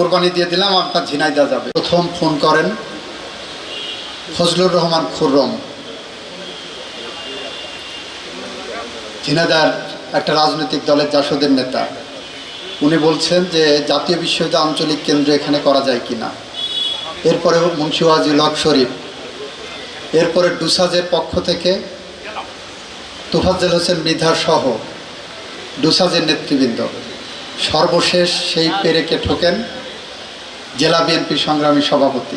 কোরবানি দিয়ে দিলাম আপনার ঝিনাই দেওয়া যাবে। প্রথম ফোন করেন ফজলুর রহমান খুররম। ঝিনাইদার একটা রাজনৈতিক দলের জাসদের নেতা। উনি বলছেন যে, জাতীয় বিশ্ববিদ্যালয় আঞ্চলিক কেন্দ্র এখানে করা যায় কি না এরপরে মুন্সিওয়াজিল হক শরীফ। এরপরে ডুসাজের পক্ষ থেকে তোফাজ্জেল হোসেন মৃধা সহ ডুসাজের নেতৃবৃন্দ। সর্বশেষ সেই পেরেকে ঠোকেন জেলা বিএনপি সংগ্রামী সভাপতি।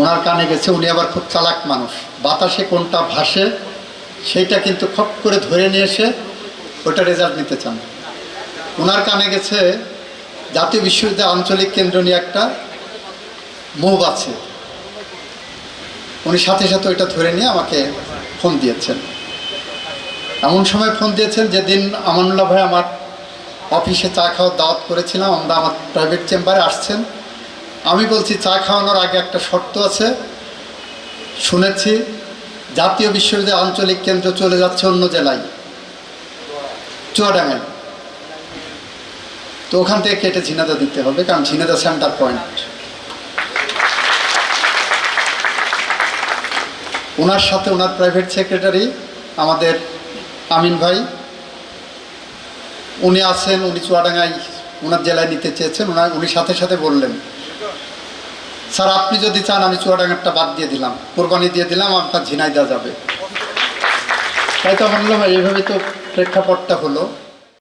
ওনার কানে গেছে, উনি আবার খুব চালাক মানুষ। বাতাসে কোনটা ভাসে, সেইটা কিন্তু খপ করে ধরে নিয়ে এসে ওটা রেজাল্ট নিতে চান। ওনার কানে গেছে, জাতীয় বিশ্ববিদ্যালয় আঞ্চলিক কেন্দ্র নিয়ে একটা মুভ আছে। উনি সাথে সাথে ওইটা ধরে নিয়ে আমাকে ফোন দিয়েছেন। এমন সময় ফোন দিয়েছেন যেদিন আমানুল্লাহ ভাই আমার অফিসে চা খাওয়ার দাওয়াত করেছিলাম, আমরা আমার প্রাইভেট চেম্বারে আসছেন। আমি বলছি, চা খাওয়ানোর আগে একটা শর্ত আছে। শুনেছি, জাতীয় বিশ্ববিদ্যালয় আঞ্চলিক কেন্দ্র চলে যাচ্ছে অন্য জেলায়। চুয়াডাঙ্গায়। তো ওখান থেকে কেটে ঝিনাদা দিতে হবে, কারণ ঝিনাদা সেন্টার পয়েন্ট ওনার সাথে ওনার প্রাইভেট সেক্রেটারি আমাদের আমিন ভাই উনি আছেন, উনি চুয়াডাঙ্গায় ওনার জেলায় নিতে চেয়েছেন ওনার উনি সাথে সাথে বললেন। স্যার, আপনি যদি চান, আমি চুয়াডাঙ্গারটা বাদ দিয়ে দিলাম, কোরবানি দিয়ে দিলাম, আপনার ঝিনাই দেওয়া যাবে। তাই তো বললাম, এইভাবে তো প্রেক্ষাপটটা হলো।